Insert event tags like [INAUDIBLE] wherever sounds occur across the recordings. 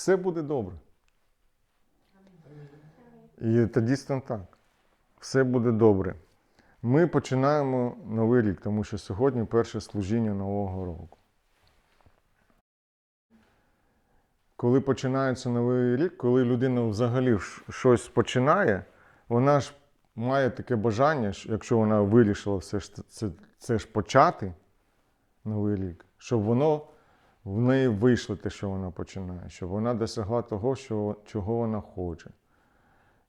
все буде добре. І це дійсно так. Все буде добре. Ми починаємо новий рік, тому що сьогодні перше служіння Нового року. Коли починається новий рік, коли людина взагалі щось починає, вона ж має таке бажання, якщо вона вирішила все ж це, це, ж почати новий рік, щоб воно в неї вийшло те, що вона починає, щоб вона досягла того, що, чого вона хоче,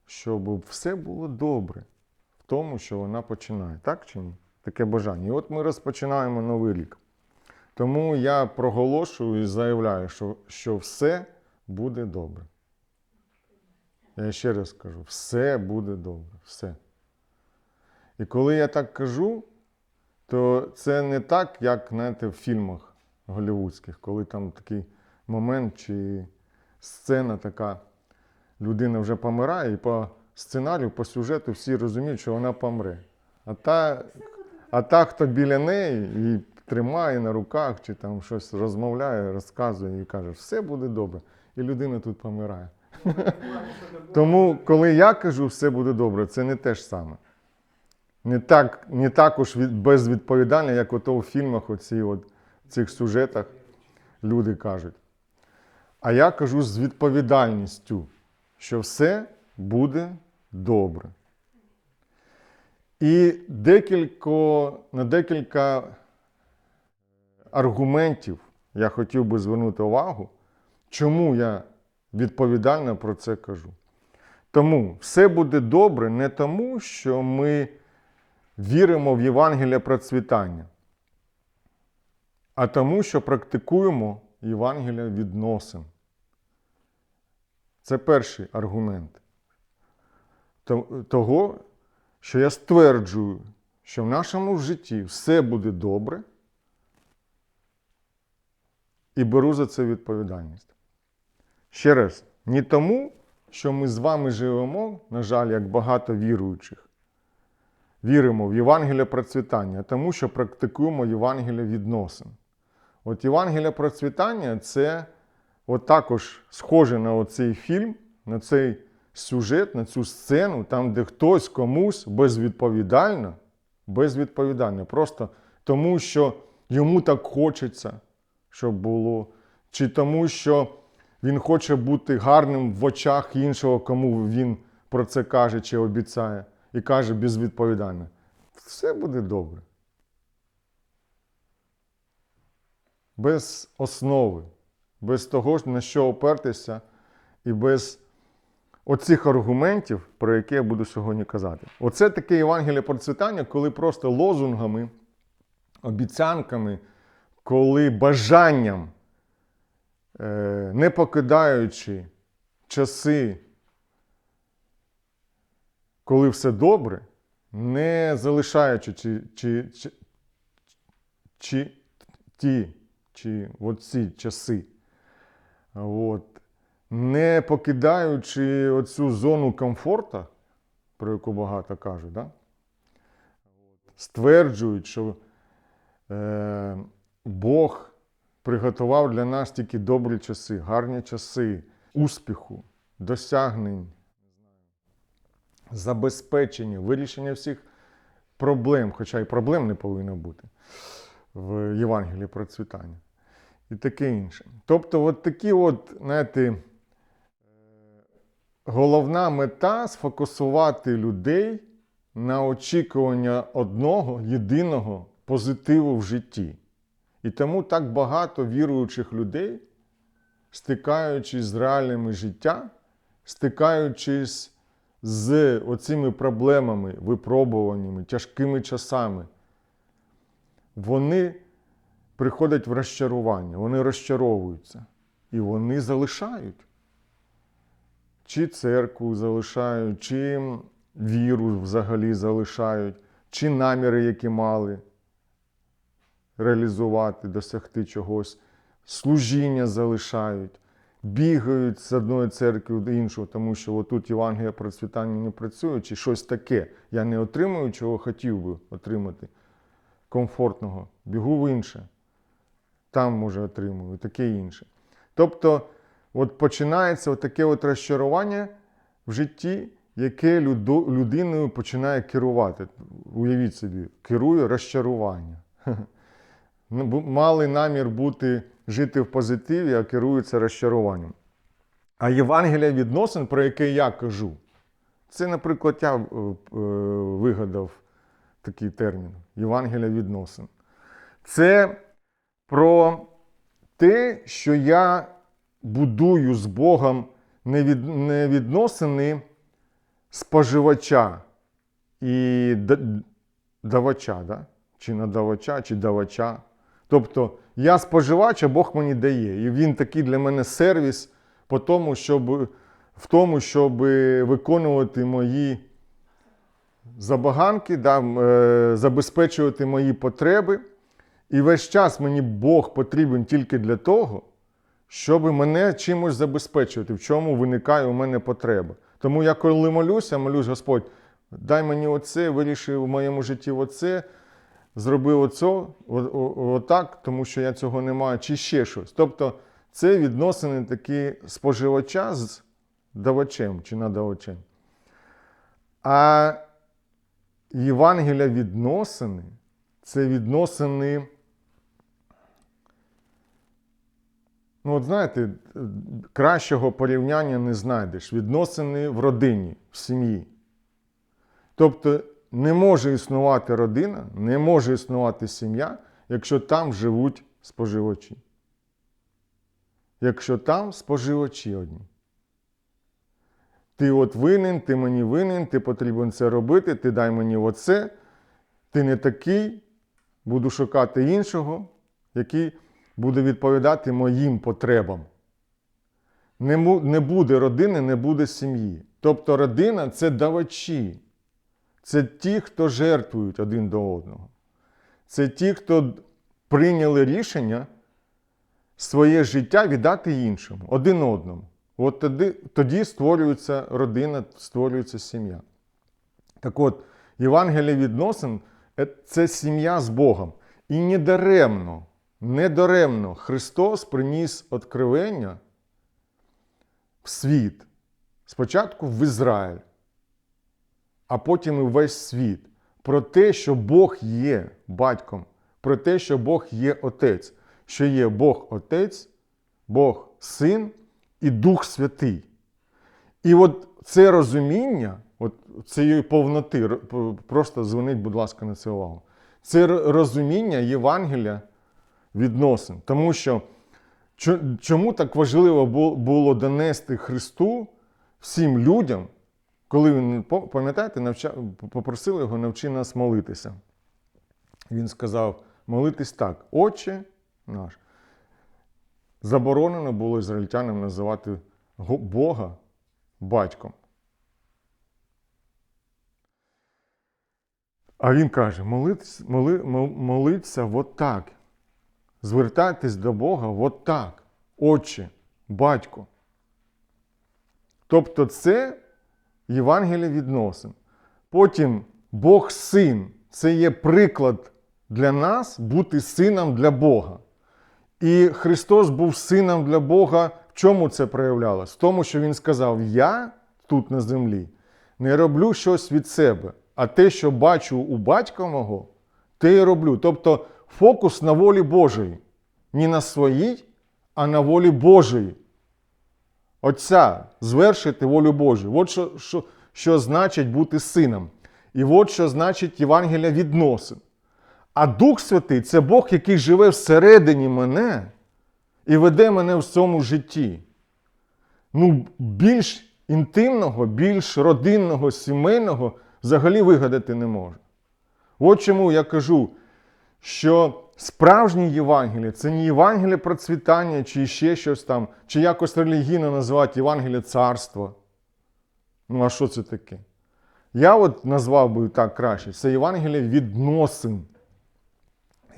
щоб все було добре в тому, що вона починає. Так чи ні? Таке бажання. І от ми розпочинаємо новий рік. Тому я проголошую і заявляю, що, що все буде добре. Я ще раз кажу, все буде добре. Все. І коли я так кажу, то це не так, як знаєте, в фільмах голівудських, коли там такий момент чи сцена така, людина вже помирає, і по сценарію, по сюжету всі розуміють, що вона помре. А та, а та хто біля неї і тримає на руках, чи там щось розмовляє, розказує і каже, все буде добре. І людина тут помирає. [LAUGHS] Тому, коли я кажу, все буде добре, це не те ж саме. Не, так, не також від, безвідповідально, як ото у фільмах, оці от, цих сюжетах люди кажуть. А я кажу з відповідальністю, що все буде добре. І декілько, на декілька аргументів я хотів би звернути увагу, чому я відповідально про це кажу. Тому все буде добре не тому, що ми віримо в Євангелія процвітання, а тому, що практикуємо Євангелія відносин. Це перший аргумент того, що я стверджую, що в нашому житті все буде добре, і беру за це відповідальність. Ще раз, не тому, що ми з вами живемо, на жаль, як багато віруючих, віримо в Євангелія процвітання, а тому, що практикуємо Євангелія відносин. От Євангелія процвітання це от також схоже на оцей фільм, на цей сюжет, на цю сцену, там, де хтось комусь безвідповідально, безвідповідально, просто тому, що йому так хочеться, щоб було, чи тому, що він хоче бути гарним в очах іншого, кому він про це каже чи обіцяє, і каже безвідповідально. Все буде добре. Без основи, без того, на що опертися, і без оцих аргументів, про які я буду сьогодні казати. Оце таке Євангеліє процвітання, коли просто лозунгами, обіцянками, коли бажанням, е, не покидаючи часи, коли все добре, не залишаючи чи, чи, чи, чи ті, чи оці часи, от, не покидаючи оцю зону комфорту, про яку багато кажуть, да? стверджують, що е, Бог приготував для нас тільки добрі часи, гарні часи, успіху, досягнень, забезпечення, вирішення всіх проблем, хоча й проблем не повинно бути в Євангелії процвітання. І таке інше. Тобто, от такі от, знаєте, е, головна мета сфокусувати людей на очікування одного єдиного позитиву в житті. І тому так багато віруючих людей, стикаючись з реальними життя, стикаючись з оцими проблемами, випробуваннями, тяжкими часами, вони приходять в розчарування, вони розчаровуються і вони залишають. Чи церкву залишають, чи віру взагалі залишають, чи наміри, які мали реалізувати, досягти чогось, служіння залишають, бігають з одної церкви до іншого, тому що отут Євангелія процвітання не працює, чи щось таке. Я не отримую, чого хотів би отримати комфортного, бігу в інше. Там, може, отримую, таке інше. Тобто от починається таке от розчарування в житті, яке людиною починає керувати. Уявіть собі, керує розчарування. [LAUGHS] Ну, Мали намір бути, жити в позитиві, а керуються розчаруванням. А Євангелія відносин, про яке я кажу, це, наприклад, я е, е, вигадав такий термін Євангелія відносин. Це про те, що я будую з Богом не, від, не відносини споживача і давача, да? чи надавача, чи давача. Тобто я споживач, а Бог мені дає. І він такий для мене сервіс по тому, щоб, в тому, щоб виконувати мої забаганки, да, е, забезпечувати мої потреби. І весь час мені Бог потрібен тільки для того, щоб мене чимось забезпечувати, в чому виникає у мене потреба. Тому я коли молюся, молюсь, Господь, дай мені оце, виріши в моєму житті оце, зроби оце, отак, тому що я цього не маю, чи ще щось. Тобто це відносини такі споживача з давачем чи надавачем. А Євангелія відносини це відносини. Ну, от знаєте, кращого порівняння не знайдеш. Відносини в родині, в сім'ї. Тобто не може існувати родина, не може існувати сім'я, якщо там живуть споживачі. Якщо там споживачі одні. Ти от винен, ти мені винен, ти потрібен це робити, ти дай мені оце, ти не такий, буду шукати іншого, який буде відповідати моїм потребам. Не, не буде родини, не буде сім'ї. Тобто родина це давачі. Це ті, хто жертвують один до одного. Це ті, хто прийняли рішення своє життя віддати іншому, один одному. От тоді, тоді створюється родина, створюється сім'я. Так от, Євангелія відносин це сім'я з Богом. І недаремно, недаремно Христос приніс откровення в світ. Спочатку в Ізраїль, а потім і весь світ. Про те, що Бог є батьком, про те, що Бог є Отець, що є Бог Отець, Бог Син і Дух Святий. І от це розуміння, от цієї повноти, просто зверніть, будь ласка, на це увагу. Це розуміння Євангелія відносин. Тому що чому так важливо було донести Христу всім людям, коли він, пам'ятаєте, навча, попросили його навчи нас молитися. Він сказав: молитись так, Отче наш. Заборонено було ізраїльтянам називати Бога батьком. А він каже: молитись, моли, молиться от так. Звертайтесь до Бога от так. Отче, батько. Тобто це Євангеліє відносин. Потім Бог син це є приклад для нас бути сином для Бога. І Христос був сином для Бога. В чому це проявлялось? В тому, що Він сказав: Я тут на землі не роблю щось від себе, а те, що бачу у батька мого, те і роблю. Тобто фокус на волі Божої. Не на своїй, а на волі Божої. Отця звершити волю Божу. От що, що, що значить бути сином. І от що значить Євангелія відносин. А Дух Святий це Бог, який живе всередині мене і веде мене в цьому житті. Ну, більш інтимного, більш родинного, сімейного взагалі вигадати не можу. От чому я кажу, що справжнє Євангеліє це не Євангеліє процвітання, чи ще щось там, чи якось релігійно називати Євангеліє царства. Ну, а що це таке? Я от назвав би так краще: це Євангеліє відносин.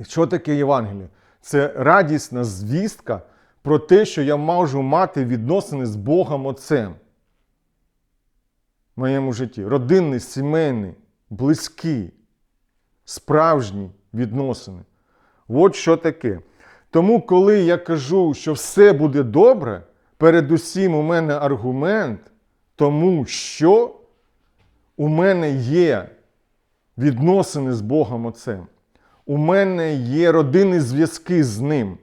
Що таке Євангеліє? Це радісна звістка про те, що я можу мати відносини з Богом Отцем в моєму житті. Родинний, сімейний, близькі, справжні відносини. От що таке. Тому, коли я кажу, що все буде добре, передусім у мене аргумент, тому що у мене є відносини з Богом Отцем. У мене є родинні зв'язки з Ним.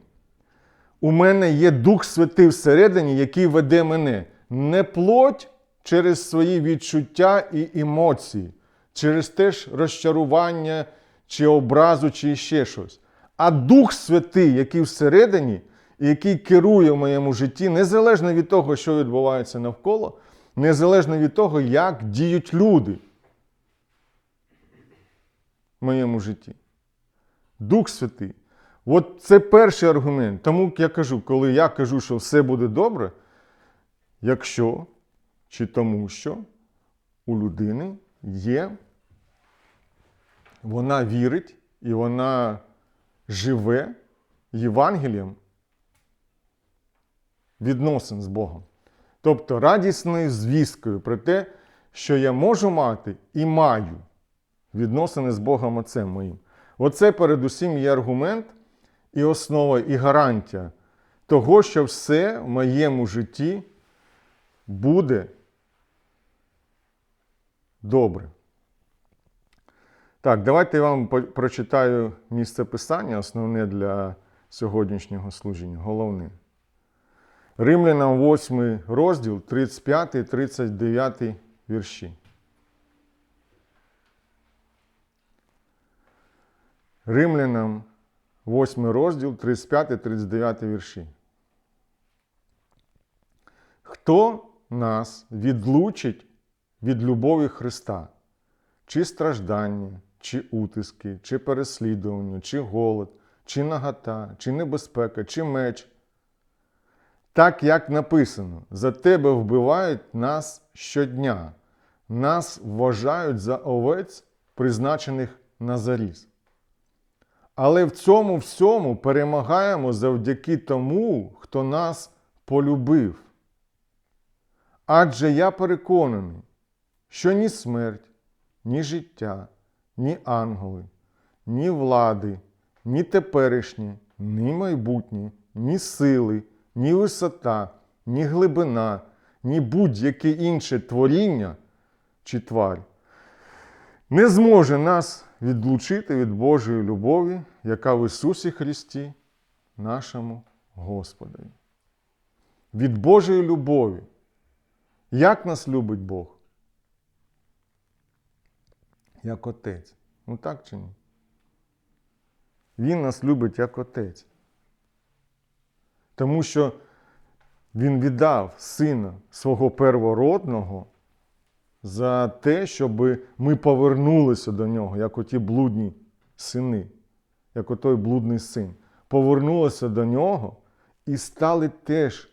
У мене є Дух Святий всередині, який веде мене. Не плоть через свої відчуття і емоції, через теж розчарування чи образу, чи ще щось. А Дух Святий, який всередині, який керує в моєму житті, незалежно від того, що відбувається навколо, незалежно від того, як діють люди в моєму житті. Дух Святий. От це перший аргумент. Тому я кажу, коли я кажу, що все буде добре, якщо чи тому, що у людини є, вона вірить і вона живе Євангелієм відносин з Богом. Тобто радісною звісткою про те, що я можу мати і маю відносини з Богом Отцем моїм. Оце передусім є аргумент і основа, і гарантія того, що все в моєму житті буде добре. Так, давайте я вам прочитаю місце писання, основне для сьогоднішнього служіння, головне. Римлянам 8 розділ, 35, 39 вірші. Римлянам 8 розділ, 35, 39 вірші. Хто нас відлучить від любові Христа? Чи страждання, чи утиски, чи переслідування, чи голод, чи нагота, чи небезпека, чи меч? Так як написано, за тебе вбивають нас щодня, нас вважають за овець, призначених на заріз. Але в цьому всьому перемагаємо завдяки тому, хто нас полюбив. Адже я переконаний, що ні смерть, ні життя, ні ангели, ні влади, ні теперішнє, ні майбутнє, ні сили, ні висота, ні глибина, ні будь-яке інше творіння чи тварь не зможе нас відлучити від Божої любові, яка в Ісусі Христі, нашому Господові. Від Божої любові. Як нас любить Бог? Як Отець. Ну так чи ні? Він нас любить як Отець. Тому що Він віддав Сина свого первородного за те, щоб ми повернулися до нього, як оті блудні сини, як отой блудний син. Повернулися до нього і стали теж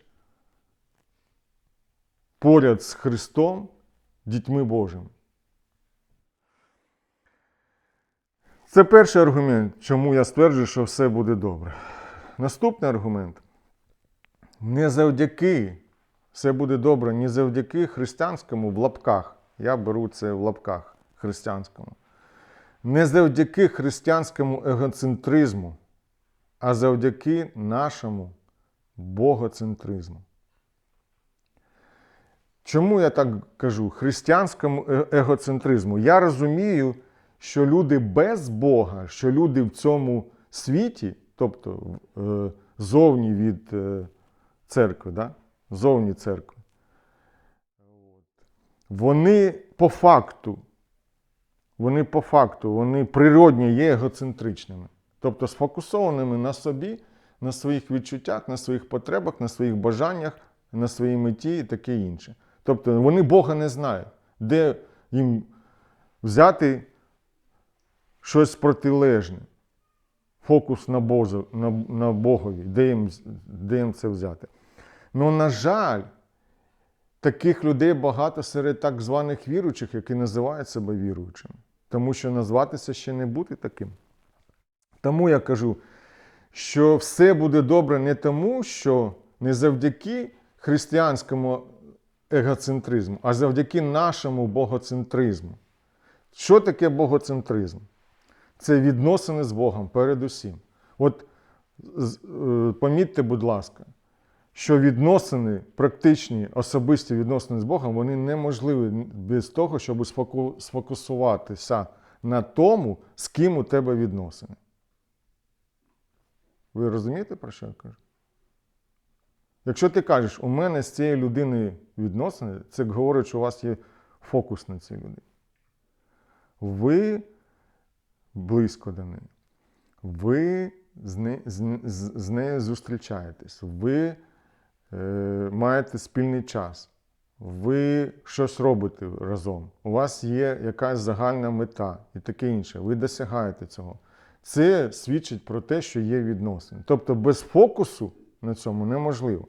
поряд з Христом дітьми Божими. Це перший аргумент, чому я стверджую, що все буде добре. Наступний аргумент. Не завдяки все буде добре, не завдяки християнському в лапках. Я беру це в лапках християнському. Не завдяки християнському егоцентризму, а завдяки нашому богоцентризму. Чому я так кажу? Християнському е- егоцентризму. Я розумію, що люди без Бога, що люди в цьому світі, тобто е, зовні від е, церкви, да? зовні церкви, вони по факту, вони по факту, вони природні є егоцентричними. Тобто сфокусованими на собі, на своїх відчуттях, на своїх потребах, на своїх бажаннях, на своїй меті і таке інше. Тобто вони Бога не знають, де їм взяти щось протилежне, фокус на, Бозу, на, на Богові, де їм, де їм це взяти. Ну, на жаль, таких людей багато серед так званих віруючих, які називають себе віруючими. Тому що назватися ще не бути таким. Тому я кажу, що все буде добре не тому, що не завдяки християнському егоцентризму, а завдяки нашому богоцентризму. Що таке богоцентризм? Це відносини з Богом передусім. От е, помітьте, будь ласка, що відносини, практичні особисті відносини з Богом, вони неможливі без того, щоб сфокусуватися на тому, з ким у тебе відносини. Ви розумієте, про що я кажу? Якщо ти кажеш, у мене з цією людиною відносини, це говорить, що у вас є фокус на цій людині. Ви близько до неї. Ви з, не, з, з, з нею зустрічаєтесь, ви маєте спільний час, ви щось робите разом, у вас є якась загальна мета і таке інше. Ви досягаєте цього. Це свідчить про те, що є відносини. Тобто без фокусу на цьому неможливо.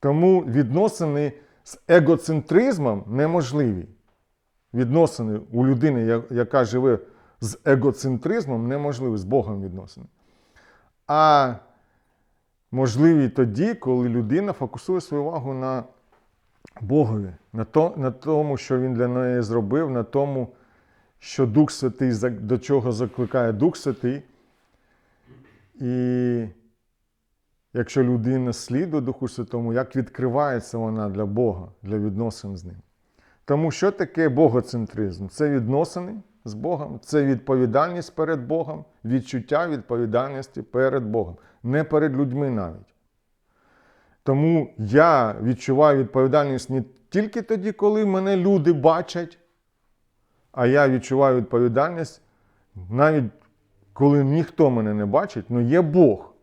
Тому відносини з егоцентризмом неможливі. Відносини у людини, яка живе з егоцентризмом, неможливі з Богом відносини. А можливі тоді, коли людина фокусує свою увагу на Богові, на, то, на тому, що Він для неї зробив, на тому, що Дух Святий, до чого закликає Дух Святий. І якщо людина слідує Духу Святому, як відкривається вона для Бога, для відносин з ним. Тому що таке богоцентризм? Це відносини з Богом, це відповідальність перед Богом, відчуття відповідальності перед Богом, не перед людьми навіть. Тому я відчуваю відповідальність не тільки тоді, коли мене люди бачать, а я відчуваю відповідальність навіть коли ніхто мене не бачить, але є Бог.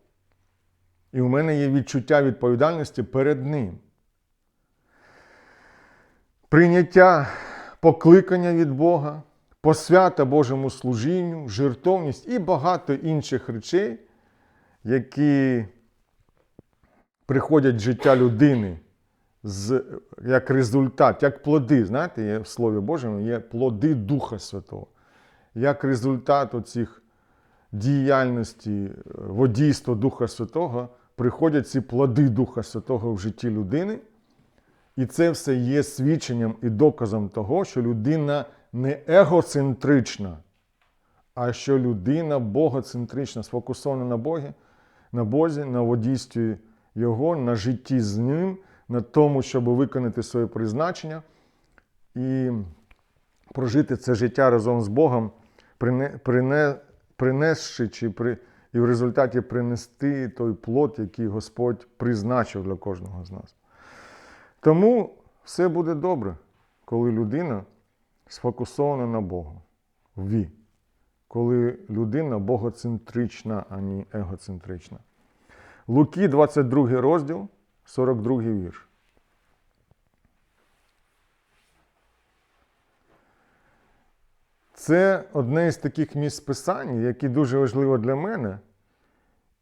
І у мене є відчуття відповідальності перед Ним. Прийняття покликання від Бога, посвята Божому служінню, жертовність і багато інших речей, які приходять в життя людини з, як результат, як плоди. Знаєте, є в Слові Божому є плоди Духа Святого. Як результат оцих діяльності, е, водійства Духа Святого, приходять ці плоди Духа Святого в житті людини. І це все є свідченням і доказом того, що людина не егоцентрична, а що людина богоцентрична, сфокусована на Богі, на Бозі, на водійстві Його, на житті з Ним, на тому, щоб виконати своє призначення і прожити це життя разом з Богом, прине, прине, принесши чи при, і в результаті принести той плод, який Господь призначив для кожного з нас. Тому все буде добре, коли людина сфокусована на Богу. Ві. Коли людина богоцентрична, а не егоцентрична. Луки, 22 розділ, 42 вірш. Це одне із таких місць писань, які дуже важливо для мене,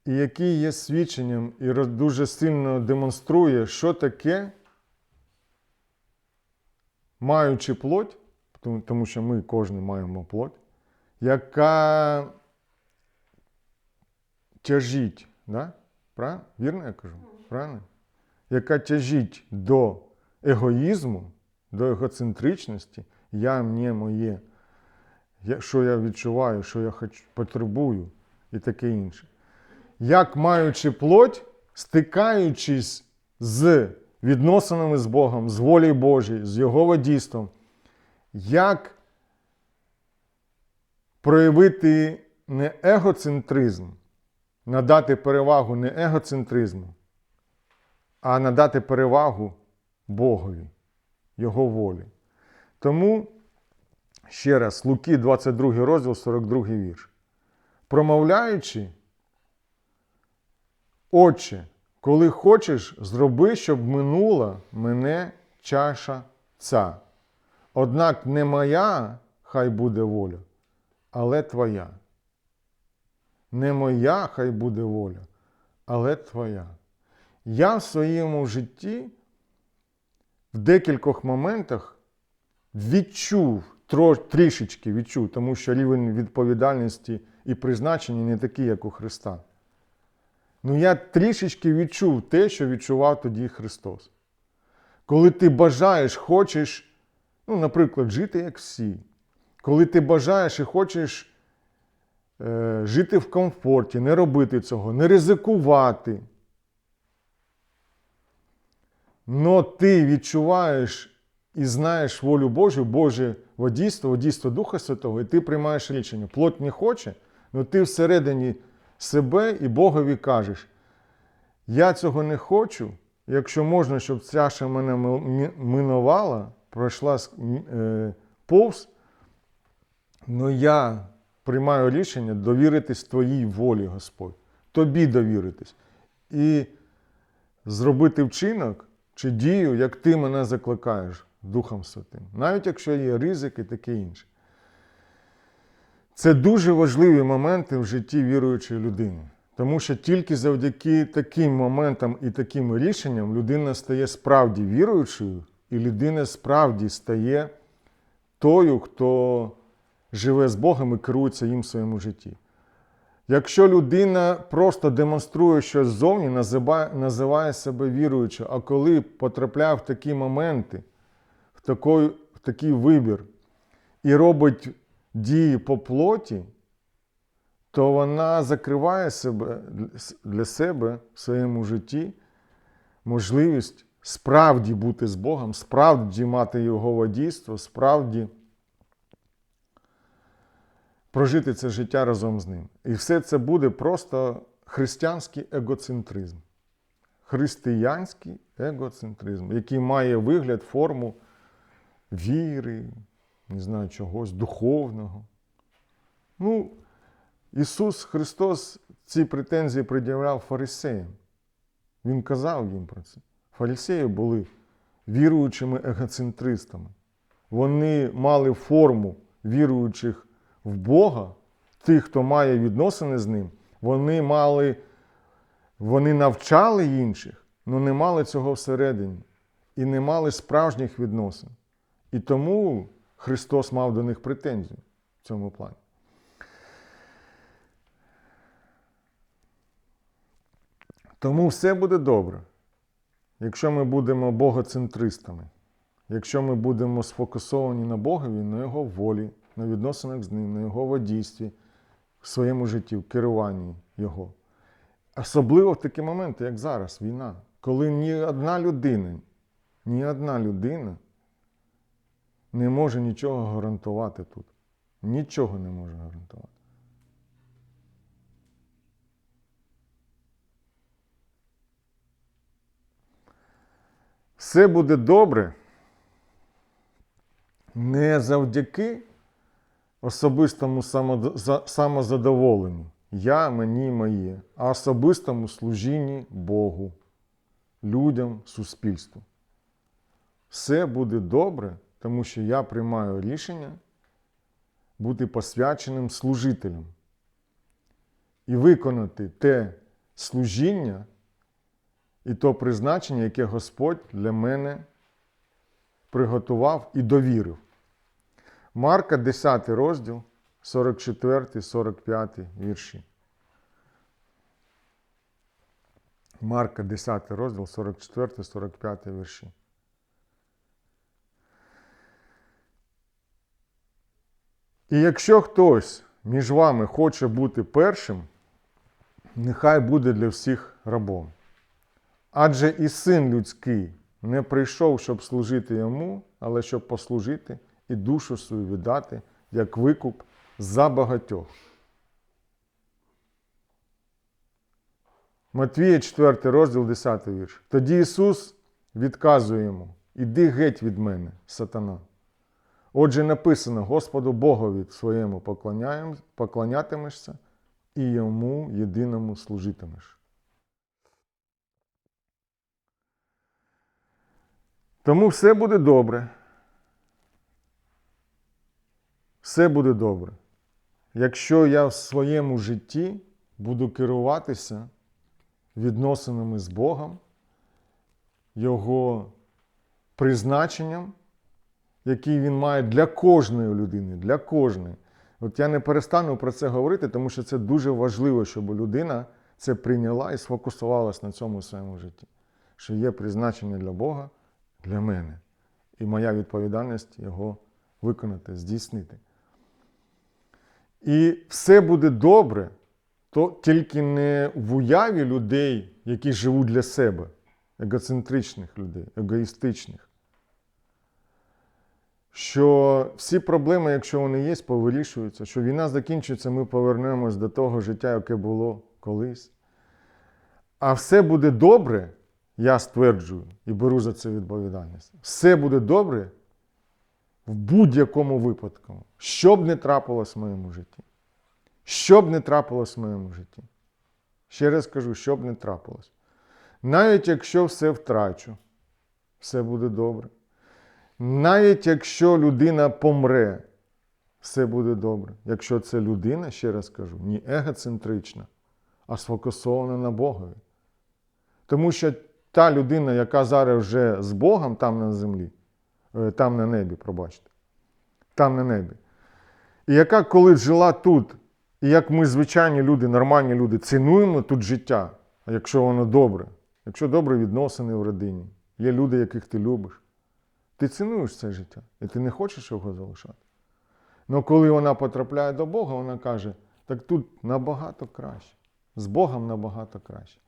і який є свідченням і дуже сильно демонструє, що таке, маючи плоть, тому- що ми кожен маємо плоть, яка тяжить, да? Правильно? Вірно я кажу? Правильно? Яка тяжить до егоїзму, до егоцентричності, я, мені, моє, я, що я відчуваю, що я хочу, потребую і таке інше. Як маючи плоть, стикаючись з відносинами з Богом, з волею Божою, з Його водійством, як проявити не егоцентризм, надати перевагу не егоцентризму, а надати перевагу Богові, Його волі. Тому, ще раз, Луки, 22 розділ, 42 вірш. Промовляючи, Отче, коли хочеш, зроби, щоб минула мене чаша ця. Однак не моя хай буде воля, але твоя. Не моя хай буде воля, але твоя. Я в своєму житті в декількох моментах відчув, трішечки відчув, тому що рівень відповідальності і призначення не такий, як у Христа. Ну я трішечки відчув те, що відчував тоді Христос. Коли ти бажаєш, хочеш, ну, наприклад, жити як всі, коли ти бажаєш і хочеш е, жити в комфорті, не робити цього, не ризикувати, но ти відчуваєш і знаєш волю Божу, Боже водійство, водійство Духа Святого, і ти приймаєш рішення. Плоть не хоче, але ти всередині себе і Богові кажеш: я цього не хочу, якщо можна, щоб ця мене минувала, пройшла е, повз, але я приймаю рішення довіритись Твоїй волі, Господь, Тобі довіритись. І зробити вчинок чи дію, як ти мене закликаєш Духом Святим, навіть якщо є ризик і таке інше. Це дуже важливі моменти в житті віруючої людини. Тому що тільки завдяки таким моментам і таким рішенням людина стає справді віруючою, і людина справді стає тою, хто живе з Богом і керується їм в своєму житті. Якщо людина просто демонструє щось ззовні, називає, себе віруючою, а коли потрапляє в такі моменти, в такий, в такий вибір і робить дії по плоті, то вона закриває себе для себе в своєму житті можливість справді бути з Богом, справді мати Його водійство, справді прожити це життя разом з ним. І все це буде просто християнський егоцентризм. Християнський егоцентризм, який має вигляд, форму віри, не знаю, чогось духовного. Ну, Ісус Христос ці претензії пред'являв фарисеям. Він казав їм про це. Фарисеї були віруючими егоцентристами. Вони мали форму віруючих в Бога, тих, хто має відносини з ним, вони мали, вони навчали інших, але не мали цього всередині і не мали справжніх відносин. І тому Христос мав до них претензію в цьому плані. Тому все буде добре, якщо ми будемо богоцентристами, якщо ми будемо сфокусовані на Богові, на Його волі, на відносинах з ним, на Його водійстві, в своєму житті, в керуванні Його. Особливо в такі моменти, як зараз, війна, коли ні одна людина, ні одна людина не може нічого гарантувати тут. Нічого не може гарантувати. Все буде добре не завдяки особистому самозадоволенню. Я, мені, моє, а особистому служінні Богу, людям, суспільству. Все буде добре, тому що я приймаю рішення бути посвяченим служителем і виконати те служіння і то призначення, яке Господь для мене приготував і довірив. Марка, 10 розділ, 44, 45 вірші. Марка, 10 розділ, 44, 45 вірші. І якщо хтось між вами хоче бути першим, нехай буде для всіх рабом. Адже і син людський не прийшов, щоб служити йому, але щоб послужити і душу свою віддати, як викуп за багатьох. Матвія 4 розділ 10 вірш. Тоді Ісус відказує йому: Іди геть від мене, сатана. Отже, написано: Господу Богові своєму поклонятимешся і йому єдиному служитимеш. Тому все буде добре. Все буде добре. Якщо я в своєму житті буду керуватися відносинами з Богом, Його призначенням, який Він має для кожної людини, для кожної. От я не перестану про це говорити, тому що це дуже важливо, щоб людина це прийняла і сфокусувалась на цьому своєму житті. Що є призначення для Бога для мене. І моя відповідальність його виконати, здійснити. І все буде добре, то тільки не в уяві людей, які живуть для себе, егоцентричних людей, егоїстичних. Що всі проблеми, якщо вони є, повирішуються, що війна закінчиться, ми повернемось до того життя, яке було колись. А все буде добре, я стверджую і беру за це відповідальність. Все буде добре в будь-якому випадку, що б не трапилось в моєму житті. Що б не трапилось в моєму житті. Ще раз кажу, що б не трапилось. Навіть якщо все втрачу, все буде добре. Навіть якщо людина помре, все буде добре. Якщо це людина, ще раз кажу, не егоцентрична, а сфокусована на Богові. Тому що та людина, яка зараз вже з Богом там на землі, е, там на небі, пробачте, там на небі, і яка колись жила тут, і як ми, звичайні люди, нормальні люди, цінуємо тут життя, якщо воно добре, якщо добре відносини в родині, є люди, яких ти любиш, ти цінуєш це життя, і ти не хочеш його залишати. Але коли вона потрапляє до Бога, вона каже: так тут набагато краще. З Богом набагато краще.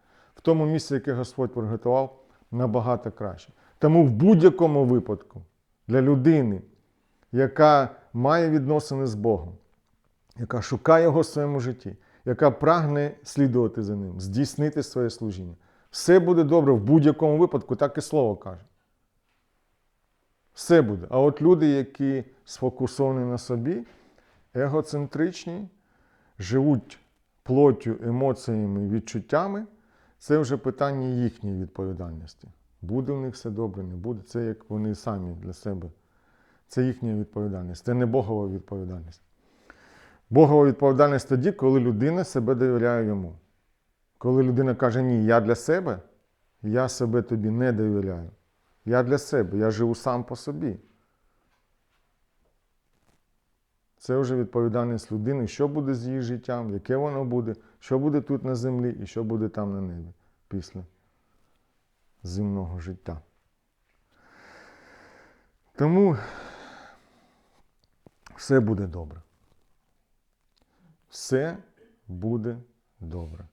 Тому місці, яке Господь приготував, набагато краще. Тому в будь-якому випадку для людини, яка має відносини з Богом, яка шукає його в своєму житті, яка прагне слідувати за ним, здійснити своє служіння, все буде добре в будь-якому випадку, так і слово каже. Все буде. А от люди, які сфокусовані на собі, егоцентричні, живуть плоттю, емоціями, відчуттями, це вже питання їхньої відповідальності. Буде в них все добре, не буде. Це як вони самі для себе. Це їхня відповідальність. Це не Богова відповідальність. Богова відповідальність тоді, коли людина себе довіряє йому. Коли людина каже, ні, я для себе, я себе тобі не довіряю. Я для себе, я живу сам по собі. Це вже відповідальність людини, що буде з її життям, яке воно буде, що буде тут на землі і що буде там на небі після земного життя. Тому все буде добре. Все буде добре.